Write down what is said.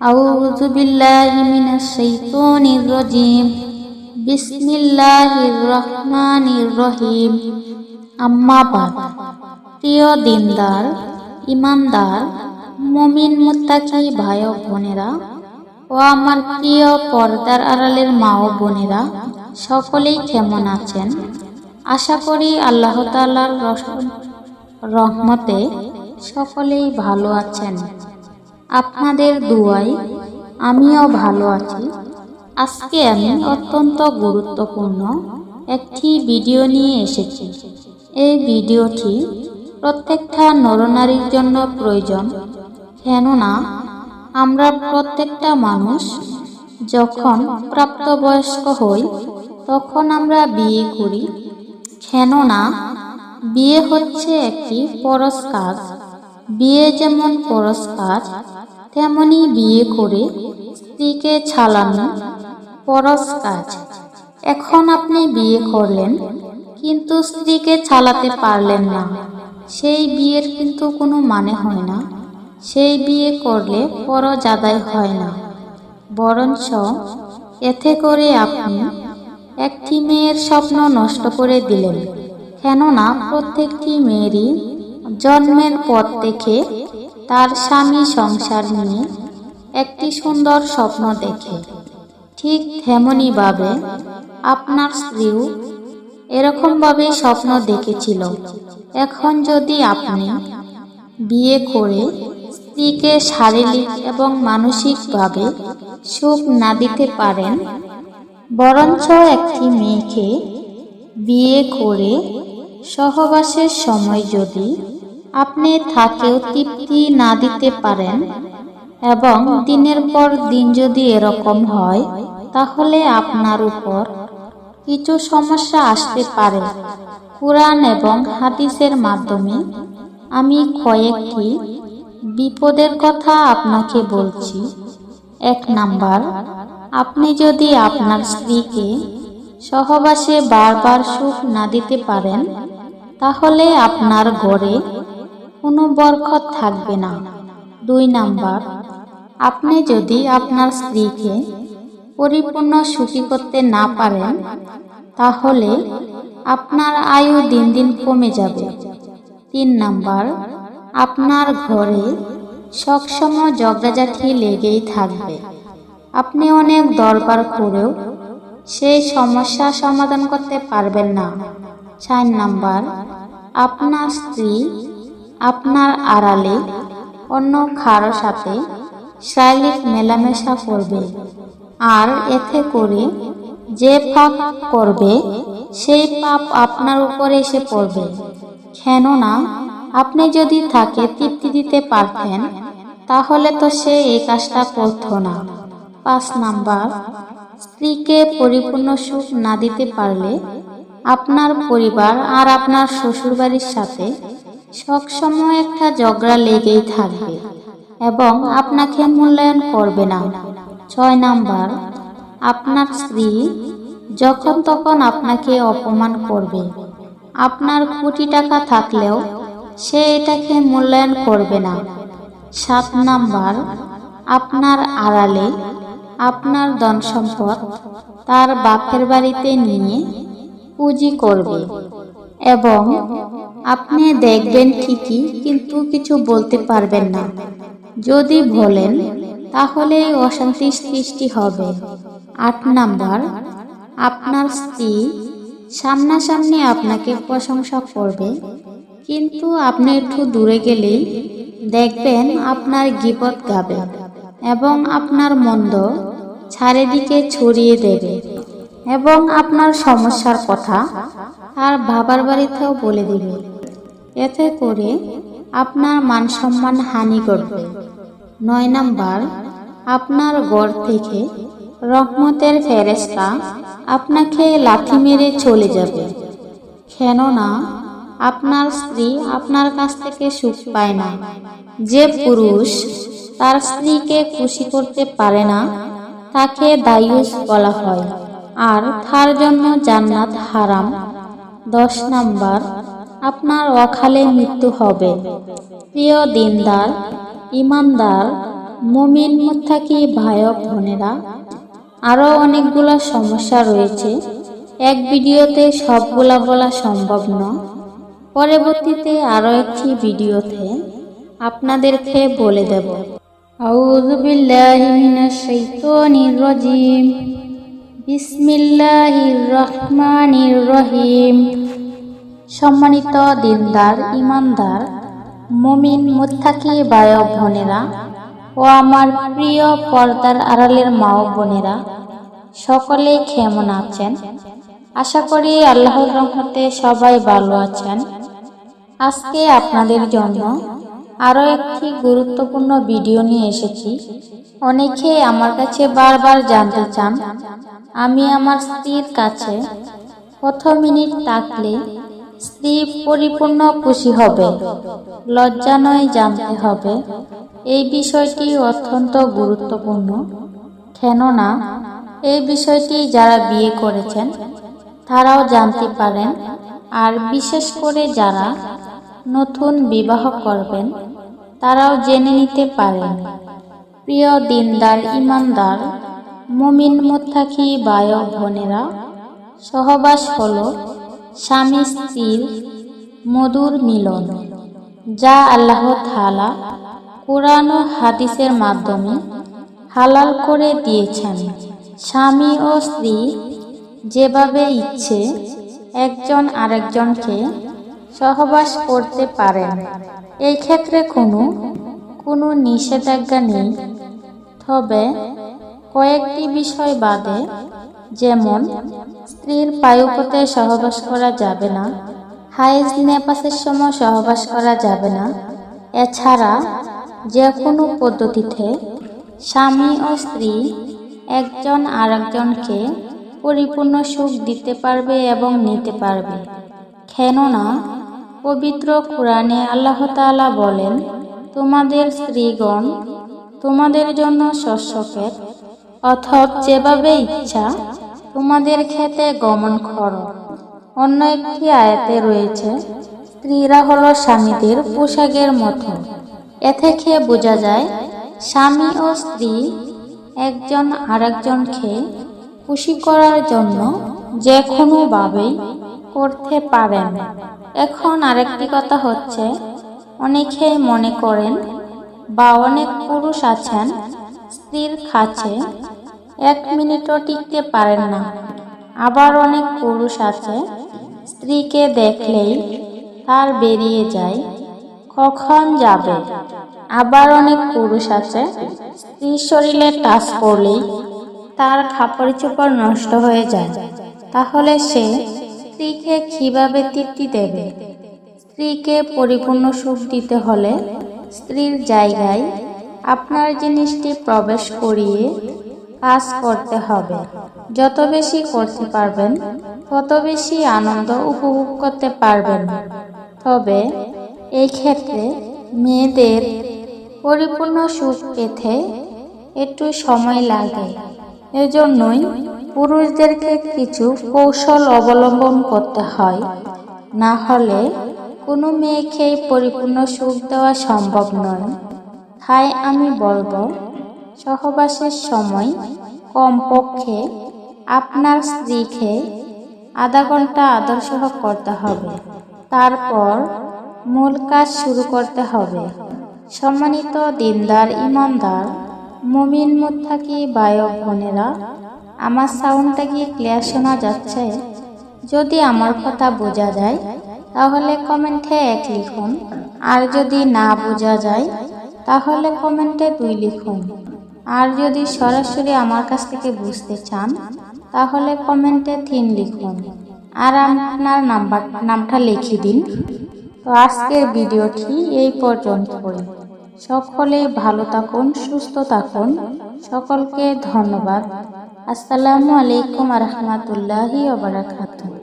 أعوذ بالله من الشيطان الرجيم بسم الله الرحمن الرحيم আম্মা বাদ প্রিয় দিনদার ইমানদার মমিন মুত্তাকি ভাই ও বোনেরা ও আমার প্রিয় পর্দার আড়ালের মা ও বোনেরা সকলেই কেমন আছেন আশা করি আল্লাহ তাআলার রসম রহমতে সকলেই ভালো আছেন আপনাদের দুয়ায় আমিও ভালো আছি। আজকে আমি অত্যন্ত গুরুত্বপূর্ণ একটি ভিডিও নিয়ে এসেছি। এই ভিডিওটি প্রত্যেকটা নরনারীর জন্য প্রয়োজন। কেননা, আমরা প্রত্যেকটা মানুষ যখন প্রাপ্তবয়স্ক হই, তখন আমরা বিয়ে করি। কেননা, বিয়ে হচ্ছে একটি পরশ কাজ বিয়ে যেমন পরশ কাজ, তেমনি বিয়ে করে স্ত্রীকে ছালানো পরশ কাজ। এখন আপনি বিয়ে করলেন, কিন্তু স্ত্রীকে ছালাতে পারলেন না। সেই বিয়ের কিন্তু কোনো মানে হয় না। সেই বিয়ে করলে পরজ আদায় হয় না। বরঞ্চ এতে করে আপনি একটি মেয়ের স্বপ্ন নষ্ট করে দিলেন। কেননা প্রত্যেকটি মেয়েরই জন্মের পর থেকে তার স্বামী সংসার নিয়ে একটি সুন্দর স্বপ্ন দেখে। ঠিক তেমনইভাবে আপনার স্ত্রীও এরকমভাবে স্বপ্ন দেখেছিল। এখন যদি আপনি বিয়ে করে স্ত্রীকে শারীরিক এবং মানসিকভাবে সুখ না দিতে পারেন, বরঞ্চ একটি মেয়েকে বিয়ে করে সহবাসের সময় যদি আপনি থাকেও তৃপ্তি না দিতে পারেন এবং দিনের পর দিন যদি এরকম হয়, তাহলে আপনার উপর কিছু সমস্যা আসতে পারে। কোরআন এবং হাদিসের মাধ্যমে আমি কয়েকটি বিপদের কথা আপনাকে বলছি। এক নাম্বার, আপনি যদি আপনার স্ত্রীকে সহবাসে বারবার সুখ না দিতে পারেন, তাহলে আপনার ঘরে কোনো বরকত থাকবে না। দুই নাম্বার, আপনি যদি আপনার স্ত্রীকে পরিপূর্ণ সুখী করতে না পারেন, তাহলে আপনার আয়ু দিন দিন কমে যাবে। তিন নাম্বার, আপনার ঘরে সবসময় ঝগড়াঝাটি লেগেই থাকবে। আপনি অনেক দরবার করেও সেই সমস্যা সমাধান করতে পারবেন না। চার নাম্বার, আপনার স্ত্রী আপনার আড়ালে অন্য কারও সাথে শারীরিক মেলামেশা করবে। আর এতে করে যে পাপ করবে, সেই পাপ আপনার উপরে এসে পড়বে। কেননা, আপনি যদি তাকে তৃপ্তি দিতে পারতেন, তাহলে তো সে এই কাজটা করত না। পাঁচ নাম্বার, স্ত্রীকে পরিপূর্ণ সুখ না দিতে পারলে আপনার পরিবার আর আপনার শ্বশুরবাড়ির সাথে সবসময় একটা ঝগড়া লেগেই থাকবে এবং আপনাকে মূল্যায়ন করবে না। ছয় নাম্বার, আপনার স্ত্রী যখন তখন আপনাকে অপমান করবে। আপনার কোটি টাকা থাকলেও সে এটাকে মূল্যায়ন করবে না। সাত নাম্বার, আপনার আড়ালে আপনার ধন সম্পদ তার বাপের বাড়িতে নিয়ে পুঁজি করবে এবং আপনি দেখবেন ঠিকই, কিন্তু কিছু বলতে পারবেন না। যদি বলেন, তাহলে অশান্তি সৃষ্টি হবে। আট নাম্বার, আপনার স্ত্রী সামনাসামনি আপনাকে প্রশংসা করবে, কিন্তু আপনি একটু দূরে গেলেই দেখবেন আপনার গিবত গাবে এবং আপনার মন্দ চারিদিকে ছড়িয়ে দেবে এবং আপনার সমস্যার কথা আর বাবার বাড়িতেও বলে দিবে। এতে করে আপনার মান সম্মান হানি ঘটবে নয় নাম্বার, আপনার ঘর থেকে রহমতের ফেরেস্তা আপনাকে লাথি মেরে চলে যাবে। কেননা, আপনার স্ত্রী আপনার কাছ থেকে সুখ পায় না। যে পুরুষ তার স্ত্রীকে খুশি করতে পারে না, তাকে দায়ুস বলা হয়। আর তার জন্য জান্নাত হারাম। দশ নাম্বার আপনার অকালে মৃত্যু হবে। প্রিয় দিনদার, ইমানদার, মুমিন মুত্তাকি ভাই বোনেরা আরও অনেকগুলো সমস্যা রয়েছে। এক ভিডিওতে সবগুলা বলা সম্ভব নয়। পরবর্তীতে আরও একটি ভিডিওতে আপনাদেরকে বলে দেব। বিসমিল্লাহির রহমানির রহিম। সম্মানিত দিনদার, ইমানদার, মমিন ভাই ও বোনেরা ও আমার প্রিয় পর্দার আড়ালের মা বোনেরা, সকলেই কেমন আছেন? আশা করি আল্লাহর রহমতে সবাই ভালো আছেন। আজকে আপনাদের জন্য আরও একটি গুরুত্বপূর্ণ ভিডিও নিয়ে এসেছি। অনেকে আমার কাছে বারবার জানতে চান, আমি আমার স্ত্রীর কাছে কত মিনিট থাকলে স্ত্রী পরিপূর্ণ খুশি হবে, লজ্জা নয় জানতে হবে। এই বিষয়টি অত্যন্ত গুরুত্বপূর্ণ। কেননা, এই বিষয়টি যারা বিয়ে করেছেন, তারাও জানতে পারেন আর বিশেষ করে যারা নতুন বিবাহ করবেন, তারাও জেনে নিতে পারেন। প্রিয় দিনদার, ইমানদার, মুমিন, মুত্তাকি বায় বোনেরা, সহবাস হলো স্বামী স্ত্রীর মধুর মিলন, যা আল্লাহ থালা কোরআন ও হাদিসের মাধ্যমে হালাল করে দিয়েছেন। স্বামী ও স্ত্রী যেভাবে ইচ্ছে, একজন আরেকজনকে সহবাস করতে পারেন। এই ক্ষেত্রে কোনো কোনো নিষেধাজ্ঞা নেই। তবে কয়েকটি বিষয় বাদে যেমন, স্ত্রীর পায়ুপথে সহবাস করা যাবে না হাইজ নেপাসের সময় সহবাস করা যাবে না। এছাড়া যে কোনো পদ্ধতিতে স্বামী ও স্ত্রী একজন আরেকজনকে পরিপূর্ণ সুখ দিতে পারবে এবং নিতে পারবে। কেননা, পবিত্র কোরআনে আল্লাহ তাআলা বলেন, তোমাদের স্ত্রীগণ তোমাদের জন্য শস্যকে অথব যেভাবে ইচ্ছা তোমাদের খেতে গমন করো। অন্য একটি আয়াতে রয়েছে, স্ত্রীরা হলো স্বামীদের পোশাকের মতো। এ থেকে বোঝা যায়, স্বামী ও স্ত্রী একজন আরেকজনকে খুশি করার জন্য যে কোনোভাবেই করতে পারেন। এখন আরেকটি কথা হচ্ছে অনেকেই মনে করেন বা অনেক পুরুষ আছেন স্ত্রীর কাছে এক মিনিটও টিকতে পারেন না। আবার অনেক পুরুষ আছে, স্ত্রীকে দেখলেই তার বেরিয়ে যায়, কখন যাবে? আবার অনেক পুরুষ আছে, স্ত্রীর শরীরে টাচ করলেই তার খাপড় চোপড় নষ্ট হয়ে যায়। তাহলে সে স্ত্রীকে কীভাবে তৃপ্তি দেবে? স্ত্রীকে পরিপূর্ণ সুখ দিতে হলে স্ত্রীর জায়গায় আপনার জিনিসটি প্রবেশ করিয়ে কাজ করতে হবে। যত বেশি করতে পারবেন, তত বেশি আনন্দ উপভোগ করতে পারবেন। তবে এই ক্ষেত্রে মেয়েদের পরিপূর্ণ সুখ পেতে একটু সময় লাগে। এজন্যই পুরুষদেরকে কিছু কৌশল অবলম্বন করতে হয়। না হলে কোনো মেয়েকেই পরিপূর্ণ সুখ দেওয়া সম্ভব নয়। তাই আমি বলব, সহবাসের সময় কমপক্ষে আপনার স্ত্রীকে আধা ঘণ্টা আদর্শ করতে হবে। তারপর মূল কাজ শুরু করতে হবে। সম্মানিত দিনদার, ইমানদার, মুমিন, মুত্তাকি বায়ক বোনেরা, আমার সাউন্ডটা কি ক্লিয়ার শোনা যাচ্ছে? যদি আমার কথা বোঝা যায়, তাহলে কমেন্টে এক লিখুন। আর যদি না বোঝা যায়, তাহলে কমেন্টে দুই লিখুন। আর যদি সরাসরি আমার কাছ থেকে বুঝতে চান, তাহলে কমেন্টে তিন লিখুন। আর আপনার নাম্বার, নামটা লিখে দিন। তো আজকের ভিডিওটি এই পর্যন্তই। সকলেই ভালো থাকুন, সুস্থ থাকুন। সকলকে ধন্যবাদ। আসসালামু আলাইকুম রহমতুল্লাহি ওবরাকাতুহ